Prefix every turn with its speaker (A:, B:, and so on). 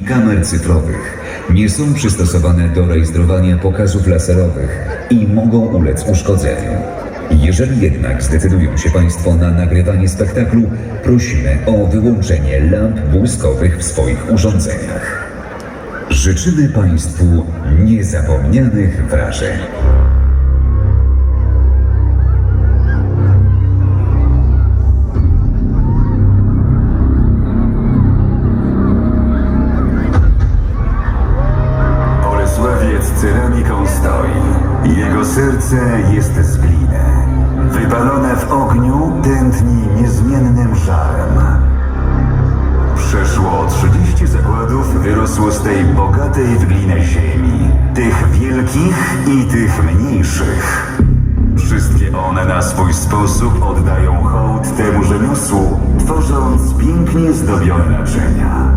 A: i kamer cyfrowych. Nie są przystosowane do rejestrowania pokazów laserowych i mogą ulec uszkodzeniu. Jeżeli jednak zdecydują się Państwo na nagrywanie spektaklu, prosimy o wyłączenie lamp błyskowych w swoich urządzeniach. Życzymy Państwu niezapomnianych wrażeń.
B: Jego serce jest z gliny. Wypalone w ogniu tętni niezmiennym żarem. Przeszło 30 zakładów wyrosło z tej bogatej w glinę ziemi. Tych wielkich i tych mniejszych. Wszystkie one na swój sposób oddają hołd temu rzemiosłu, tworząc pięknie zdobione naczynia.